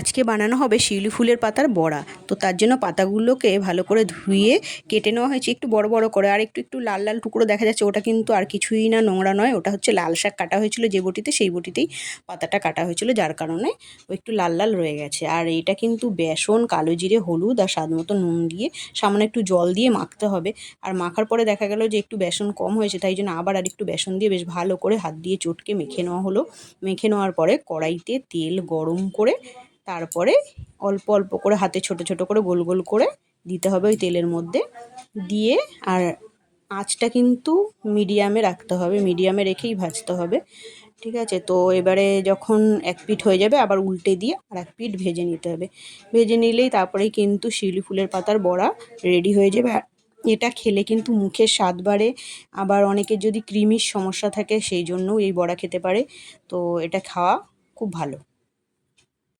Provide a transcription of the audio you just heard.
আজকে বানানো হবে শিউলি ফুলের পাতার বড়া। তো তার জন্য পাতাগুলোকে ভালো করে ধুয়ে কেটে নেওয়া হয়েছে একটু বড় বড় করে। আর একটু একটু লাল লাল টুকরো দেখা যাচ্ছে, ওটা কিন্তু আর কিছুই না নোংরা নয়। ওটা হচ্ছে লাল শাক কাটা হয়েছিল যে বটিতে, সেই বটিতেই পাতাটা কাটা হয়েছিল। যার কারণে ও একটু লাল লাল রয়ে গেছে। আর এটা কিন্তু বেসন, কালো জিরে, হলুদ আর স্বাদ মতো নুন দিয়ে সামান্য একটু জল দিয়ে মাখতে হবে। আর মাখার পরে দেখা গেল যে একটু বেসন কম হয়েছে, তাই জন্য আবার আর একটু বেসন দিয়ে বেশ ভালো করে হাত দিয়ে চটকে মেখে নেওয়া হলো। মেখে নেওয়ার পরে কড়াইতে তেল গরম করে তারপরে অল্প অল্প করে হাতে ছোট ছোট করে গোল গোল করে দিতে হবে ওই তেলের মধ্যে। দিয়ে আর আঁচটা কিন্তু মিডিয়ামে রাখতে হবে, মিডিয়ামে রেখেই ভাজতে হবে। ঠিক আছে? তো এবারে যখন এক পিঠ হয়ে যাবে, আবার উল্টে দিয়ে আর এক পিঠ ভেজে নিতে হবে। ভেজে নিলেই তারপরেই কিন্তু শিউলি ফুলের পাতার বড়া রেডি হয়ে যাবে। এটা খেলে কিন্তু মুখের স্বাদ বাড়ে। আবার অনেকের যদি কৃমির সমস্যা থাকে, সেই জন্যও এই বড়া খেতে পারে। তো এটা খাওয়া খুব ভালো।